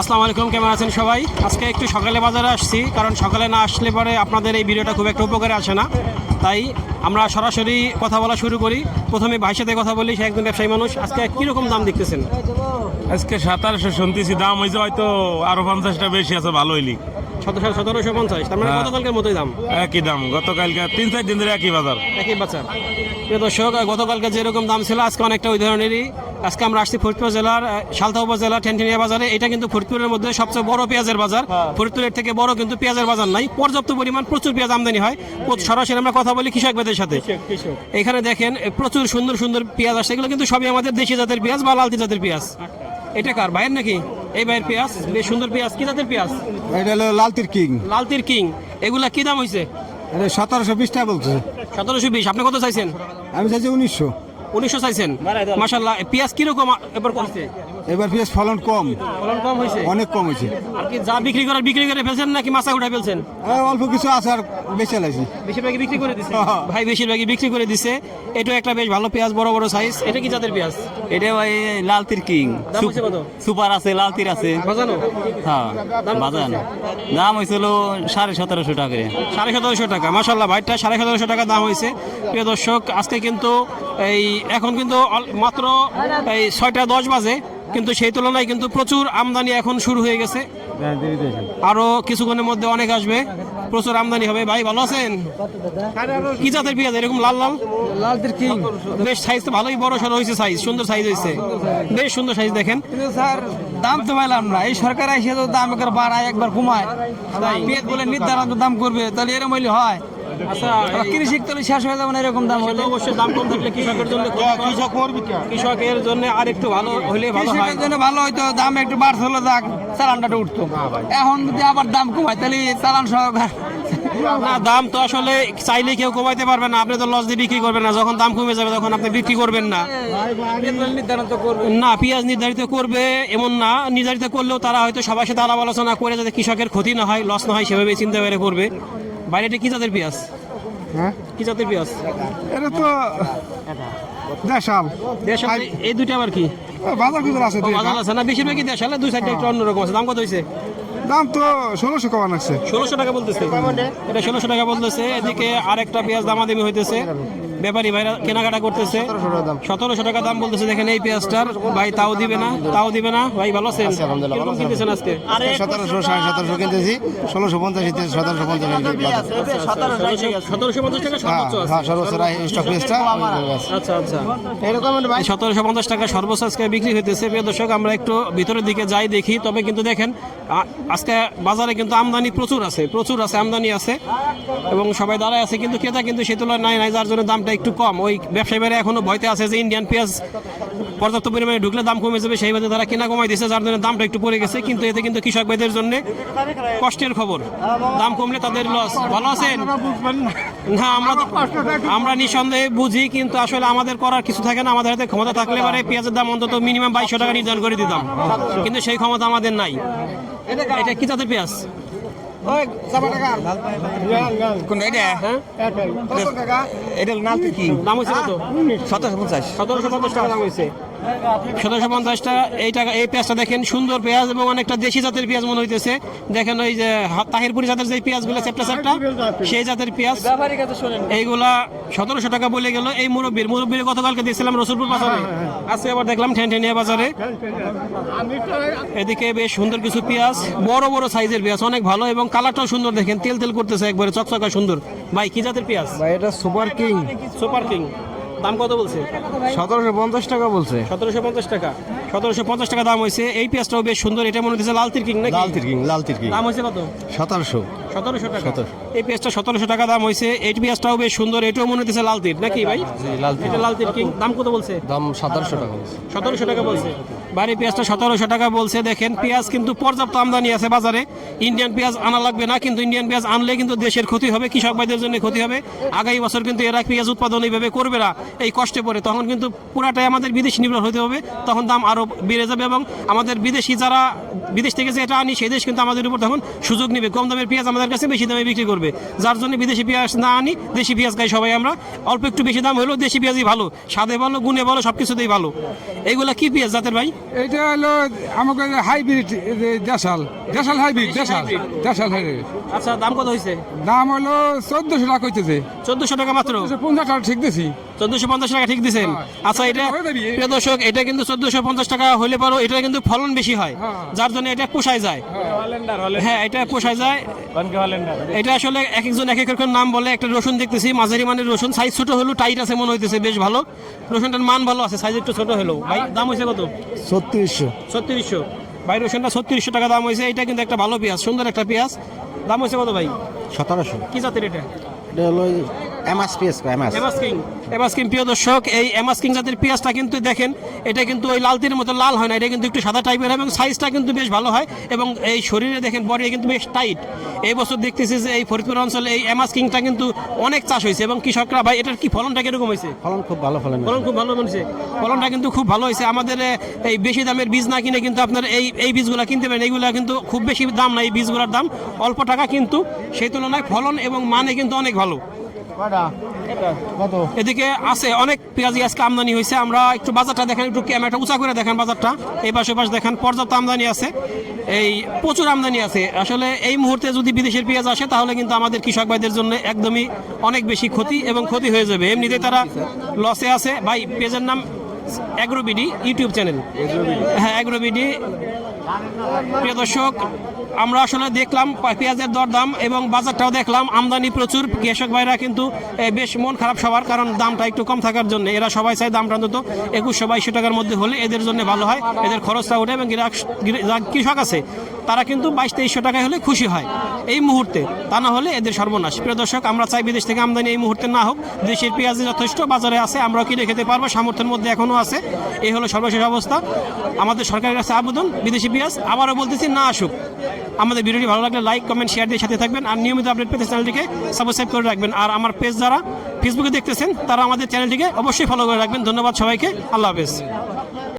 আসসালামু আলাইকুম কেমন আছেন সবাই? আজকে একটু সকালে বাজারে আসছি কারণ সকালে না আসলে পরে আপনাদের এই ভিডিওটা খুব একটা উপকারে আসে না। তাই আমরা সরাসরি কথা বলা শুরু করি। প্রথমে ভাইয়ের সাথে কথা বলি সে একজন ব্যবসায়ী মানুষ। আজকে কীরকম দাম দেখতেছেন? আজকে সাতারশো শুনতেছি দাম হয়েছে হয়তো আরও পঞ্চাশটা বেশি আছে ভালো হইলি সতেরোশো সতেরোশো পঞ্চাশ। তার মানে হ্যাঁ। গতকালকের মতোই দাম। একই দাম গতকালকে তিন চার দিন ধরে একই বাজার। একই বাচ্চার প্রিয় দর্শক গতকালকে যেরকম দাম ছিল আজকে অনেকটা ওই ধরনেরই। আজকে আমরা আসছি ফরিদপুর জেলার সালতা উপজেলা ঠেনঠেনিয়া বাজারে। এটা কিন্তু ফরিদপুরের মধ্যে সবচেয়ে বড় পেঁয়াজের বাজার। ফরিদপুরের থেকে বড় কিন্তু পেঁয়াজের বাজার নাই। পর্যাপ্ত পরিমাণ প্রচুর পেঁয়াজ আমদানি হয়। সরাসরি আমরা কথা বলি কৃষক ভাইদের সাথে। এখানে দেখেন প্রচুর সুন্দর সুন্দর পেঁয়াজ আসছে। এগুলো কিন্তু সবই আমাদের দেশি জাতের পেঁয়াজ বা লালতি জাতের পেঁয়াজ। এটা কার ভাইয়ের নাকি? এই ভাইয়ের পেঁয়াজ বেশ সুন্দর পেঁয়াজ। কি জাতের পেঁয়াজ? এটা হলো লালতির কিং। লালতির কিং। এগুলা কি দাম হয়েছে সতেরোশো বিশ টাকা বলছে। সতেরোশো বিশ। আপনি কত চাইছেন? আমি চাইছি উনিশশো। উনিশশো চাইছেন। মাসাল্লাহ পেঁয়াজ কীরকম এবার করছে এবার পেঁয়াজ ফলন কম। ফলন কম হয়েছে? অনেক কম হয়েছে। আর কি যা বিক্রি করার বিক্রি করে ফেলছেন নাকি মাছা উঠে ফেলছেন? অল্প কিছু আছে আর বেঁচে লাইছি বেশিরভাগই বিক্রি করে দিছে? হ্যাঁ। ভাই বেশিরভাগই বিক্রি করে দিছে। এটা একটা বেশ ভালো পেঁয়াজ বড় বড় সাইজ এটা কি জাতের পেঁয়াজ? এটা ভাই লালতির কিং। সুপার আছে লালতির আছে। বাজানো? হ্যাঁ বাজান। দাম হয়েছিল সাড়ে সতেরোশো টাকা সাড়ে সতেরোশো টাকা। মাসাল্লাহ ভাইটা সাড়ে সতেরোশো টাকা দাম হয়েছে। প্রিয় দর্শক আজকে কিন্তু এই এখন কিন্তু মাত্র এই ছয়টা দশ বাজে। কিন্তু সেই তুলনায় কিন্তু প্রচুর আমদানি এখন শুরু হয়ে গেছে। আরও কিছুক্ষণের মধ্যে অনেক আসবে। প্রচুর আমদানি হবে। ভাই ভালো আছেন? কি জাতের পেঁয়াজ? এরকম লাল লাল? কিং? বেশ সাইজ তো ভালোই বড় সড়ো হয়েছে সাইজ সুন্দর সাইজ হয়েছে। বেশ সুন্দর সাইজ দেখেন। স্যার দাম তো পাইলাম না। এই সরকার এসে তো দাম একবার বাড়ায় একবার কমায়। পেঁয়াজ বলে নির্ধারণ দাম করবে। তাহলে এরকম হইলে হয়। আচ্ছা কৃষি তাহলে শেষ হয়ে যাবে না এরকম দাম হলে? অবশ্যই দাম কম থাকলে কৃষকের জন্য কৃষকের জন্য আর একটু ভালো হলে ভালো হয়। জন্য ভালো হয়তো দাম একটু বাড়ছে হলো যাক চালানটা উঠতো। এখন যদি আবার দাম কমায় তাহলে চালান সহকার না দাম তো আসলে চাইলে কেউ কমাইতে পারবে না। আপনি তো লস দিয়ে বিক্রি করবেন না। যখন দাম কমে যাবে তখন আপনি বিক্রি করবেন না। না পেঁয়াজ নির্ধারিত করবে এমন না। নির্ধারিত করলেও তারা হয়তো সবার সাথে আলাপ আলোচনা করে যাতে কৃষকের ক্ষতি না হয় লস না হয় সেভাবে চিন্তা করে করবে। বাইরে এটা কি জাতের পেঁয়াজ? হ্যাঁ? কি জাতের পেঁয়াজ? এটা তো দেশাল। দেশাল এই দুইটা আবার কি? বাজার খুচরা আছে বাজার আছে না? বেশিরভাগই দেশাল দুই সাইডটা একটু অন্যরকম আছে। দাম কত হয়েছে দাম তো ষোলোশো কমান আছে ষোলোশো টাকা বলতেছে। এটা ষোলোশো টাকা বলতেছে। এদিকে আরেকটা পেঁয়াজ দামাদামি হইতেছে। ব্যাপারী ভাইরা কেনাকাটা করতেছে। সতেরোশো টাকা দাম বলতেছে দেখেন এই পেঁয়াজটার। ভাই তাও দিবে না তাও দিবে না। ভাই ভালো আছেন? কীরকম কিনতেছেন আজকে? সতেরোশো সাড়ে সতেরোশো কিনতেছি। ষোলোশো পঞ্চাশ সতেরোশো পঞ্চাশ সতেরোশো পঞ্চাশ টাকা সর্বোচ্চ আছে। হ্যাঁ স্টক পেঁয়াজটা আচ্ছা আচ্ছা সতেরোশো পঞ্চাশ টাকা সর্বোচ্চ আজকে বিক্রি হইতেছে। প্রিয় দর্শক আমরা একটু ভিতরের দিকে যাই দেখি। তবে কিন্তু দেখেন আজকে বাজারে কিন্তু আমদানি প্রচুর আছে প্রচুর আছে আমদানি আছে। এবং সবাই দাঁড়ায় আছে কিন্তু ক্রেতা কিন্তু সে তুলনায় নাই নাই যার জন্য দামটা একটু কম। ওই ব্যবসায়ীরা এখনও ভয়তে আছে যে ইন্ডিয়ান পেঁয়াজ পর্যাপ্ত পরিমাণে ঢুকলে দাম কমে যাবে সেই বাদে তারা কেনা কমাই দিয়েছে যার জন্য দামটা একটু পড়ে গেছে। কিন্তু এতে কিন্তু কৃষক ভাইদের জন্য কষ্টের খবর। দাম কমলে তাদের লস ভালো আছেন? না। আমরা তো- আমরা নিঃসন্দেহে বুঝি কিন্তু আসলে আমাদের করার কিছু থাকে না। আমাদের হাতে ক্ষমতা থাকলে পারে পেঁয়াজের দাম অন্তত মিনিমাম বাইশশো টাকা নির্ধারণ করে দিতাম। কিন্তু সেই ক্ষমতা আমাদের নাই। এটা কি তাদের পেঁয়াজ? এটা? হ্যাঁ? এটা নালতি কি? দাম হয়েছে কত? সতেরোশো পঞ্চাশ। সতেরোশো পঞ্চাশ টাকা দাম হয়েছে সতেরোশো পঞ্চাশ টাকা এই টাকা এই পেঁয়াজটা দেখেন সুন্দর পেঁয়াজ এবং অনেকটা দেশি জাতের পেঁয়াজ মনে হইতেছে। দেখেন ওই যে তাহিরপুরি জাতের যে পেঁয়াজগুলো সেই জাতের পেঁয়াজ। এইগুলা সতেরোশো টাকা বলে গেল। এই মুরব্বীর মুরব্বীর গতকালকে দেখছিলাম রসুলপুর বাজারে। আজকে আবার দেখলাম ঠেনঠেনিয়া বাজারে। এদিকে বেশ সুন্দর কিছু পেঁয়াজ বড় বড় সাইজের পেঁয়াজ অনেক ভালো এবং কালারটাও সুন্দর দেখেন তেল তেল করতেছে একবারে চকচকা সুন্দর। ভাই কি জাতের পেঁয়াজ? ভাই এটা সুপার কিং। Super king. দাম কত বলছে? সতেরোশো পঞ্চাশ টাকা বলছে। সতেরোশো পঞ্চাশ টাকা। সতেরোশো পঞ্চাশ টাকা দাম হয়েছে। এই পেঁয়াজটাও বেশ সুন্দর। এটা মনে হচ্ছে লাল তিরকিং না লাল তিরকিং লাল কিং দাম হয়েছে কত? সতেরোশো। সতেরোশো টাকা। এই পেঁয়াজটা সতেরোশো টাকা দাম হয়েছে। এই পেঁয়াজটাও বেশ সুন্দর। এটাও মনে হচ্ছে লাল তির। নাকি ভাই? লাল এটা লাল তিরকিং। দাম কত বলছে? দাম সতেরোশো টাকা সতেরোশো টাকা বলছে। বাড়ি পেঁয়াজটা সতেরোশো টাকা বলছে, দেখেন, পেঁয়াজ কিন্তু পর্যাপ্ত আমদানি আছে বাজারে। ইন্ডিয়ান পেঁয়াজ আনা লাগবে না, কিন্তু ইন্ডিয়ান পেঁয়াজ আনলে কিন্তু দেশের ক্ষতি হবে, কৃষক ভাইদের জন্য ক্ষতি হবে। আগামী বছর কিন্তু এরা পেঁয়াজ উৎপাদন এইভাবে করবে না, এই কষ্টে পড়ে। তখন কিন্তু পুরাটাই আমাদের বিদেশি নির্ভর হতে হবে, তখন দাম আরও বেড়ে যাবে এবং আমাদের বিদেশি যারা বিদেশ থেকে যে এটা আনি, সেই দেশ কিন্তু আমাদের উপর তখন সুযোগ নেবে। কম দামের পেঁয়াজ আমাদের কাছে বেশি দামে বিক্রি করবে। যার জন্য বিদেশি পেঁয়াজ না আনি, দেশি পেঁয়াজ খাই সবাই আমরা। অল্প একটু বেশি দাম হলেও দেশি পেঁয়াজই ভালো, স্বাদে ভালো, গুণে ভালো সব কিছুতেই ভালো। এইগুলা কি পেঁয়াজ জাতের ভাই? এটা হলো আমাকে হাইব্রিড দেশাল। দেশাল হাইব্রিড দেশাল। দেশাল হাইব্রিড আচ্ছা দাম কত হয়েছে দাম হলো চোদ্দশো টাকা কইতেছে। চোদ্দশো টাকা মাত্র? পঞ্চাশ টাকা ঠিক দিছি। চোদ্দশো পঞ্চাশ টাকা ঠিক দিচ্ছেন আচ্ছা এটা প্রিয় দর্শক এটা কিন্তু চোদ্দশো পঞ্চাশ টাকা হলে পারো এটা কিন্তু ফলন বেশি হয়। যার জন্য এটা পোষায় যায়। হ্যাঁ এটা পোষায় যায়। এটা আসলে এক একজন এক এক রকম নাম বলে। একটা রসুন দেখতেছি মাঝারি মানের রসুন। সাইজ ছোট হলো টাইট আছে মনে হইতেছে বেশ ভালো। রসুনটার মান ভালো আছে সাইজ একটু ছোট হলো ভাই দাম হয়েছে কত? ছত্রিশশো। ছত্রিশশো। ভাই রসুনটা ছত্রিশশো টাকা দাম হয়েছে এটা কিন্তু একটা ভালো পেঁয়াজ সুন্দর একটা পেঁয়াজ। দাম হয়েছে কত ভাই? সতেরোশো। কি জাতের এটা? এটা হলো পিএস কিং কিং প্রিয় দর্শক এই এমাস কিং জাতের পেঁয়াজটা কিন্তু দেখেন এটা কিন্তু ওই লালতির মতো লাল হয় না এটা কিন্তু একটু সাদা টাইপের হয় এবং সাইজটা কিন্তু বেশ ভালো হয় এবং এই শরীরে দেখেন বডি কিন্তু বেশ টাইট এই বছর দেখতেছি যে এই ফরিদপুর অঞ্চলে এই এমাস কিংটা কিন্তু অনেক চাষ হয়েছে এবং কৃষকরা ভাই এটার কি ফলনটা কীরকম হয়েছে? ফলন খুব ভালো ফলন ফলন খুব ভালো হয়েছে ফলনটা কিন্তু খুব ভালো হয়েছে। আমাদের এই বেশি দামের বীজ না কিনে কিন্তু আপনার এই এই বীজগুলো কিনতে পারেন। এইগুলো কিন্তু খুব বেশি দাম না এই বীজগুলোর দাম। অল্প টাকা কিন্তু সেই তুলনায় ফলন এবং মানে কিন্তু অনেক ভালো। এদিকে আছে অনেক পেঁয়াজি আজকে আমদানি হয়েছে। আমরা একটু বাজারটা দেখেন একটু ক্যামেরাটা উঁচা করে দেখেন বাজারটা। এই পাশে পাশে দেখেন পর্যাপ্ত আমদানি আছে। এই প্রচুর আমদানি আছে। আসলে এই মুহূর্তে যদি বিদেশের পেঁয়াজ আসে তাহলে কিন্তু আমাদের কৃষক ভাইদের জন্য একদমই অনেক বেশি ক্ষতি এবং ক্ষতি হয়ে যাবে। এমনিতে তারা লসে আছে। ভাই পেঁয়াজের নাম অ্যাগ্রোবিডি ইউটিউব চ্যানেল। হ্যাঁ অ্যাগ্রোবিডি প্রিয় দর্শক আমরা আসলে দেখলাম পেঁয়াজের দরদাম এবং বাজারটাও দেখলাম। আমদানি প্রচুর। কৃষক ভাইরা কিন্তু বেশ মন খারাপ সবার, কারণ দামটা একটু কম থাকার জন্য। এরা সবাই চায় দামটা অন্তত একুশশো বাইশশো টাকার মধ্যে হলে এদের জন্য ভালো হয়। এদের খরচটা ওঠে এবং কৃষক আছে তারা কিন্তু বাইশ, তেইশশো টাকায় হলে খুশি হয় এই মুহূর্তে। তা না হলে এদের সর্বনাশ। প্রিয় দর্শক, আমরা চাই বিদেশ থেকে আমদানি এই মুহূর্তে না হোক। দেশের পেঁয়াজ যথেষ্ট, বাজারে আছে, আমরাও কিনে খেতে পারব, সামর্থ্যের মধ্যে এখনও আছে। এই হলো সর্বশেষ অবস্থা। আমাদের সরকারের কাছে আবেদন, বিদেশি পেঁয়াজ। আবারও বলতেছি, না আসুক। আমাদের ভিডিওটি ভালো লাগলে লাইক, কমেন্ট, শেয়ার দিয়ে সাথে থাকবেন। আর নিয়মিত আপডেট পেতে চ্যানেলটিকে সাবস্ক্রাইব করে রাখবেন। আর আমার পেজ যারা ফেসবুকে দেখতেছেন, তারা আমাদের চ্যানেলটিকে অবশ্যই ফলো করে রাখবেন। ধন্যবাদ সবাইকে। আল্লাহ হাফেজ।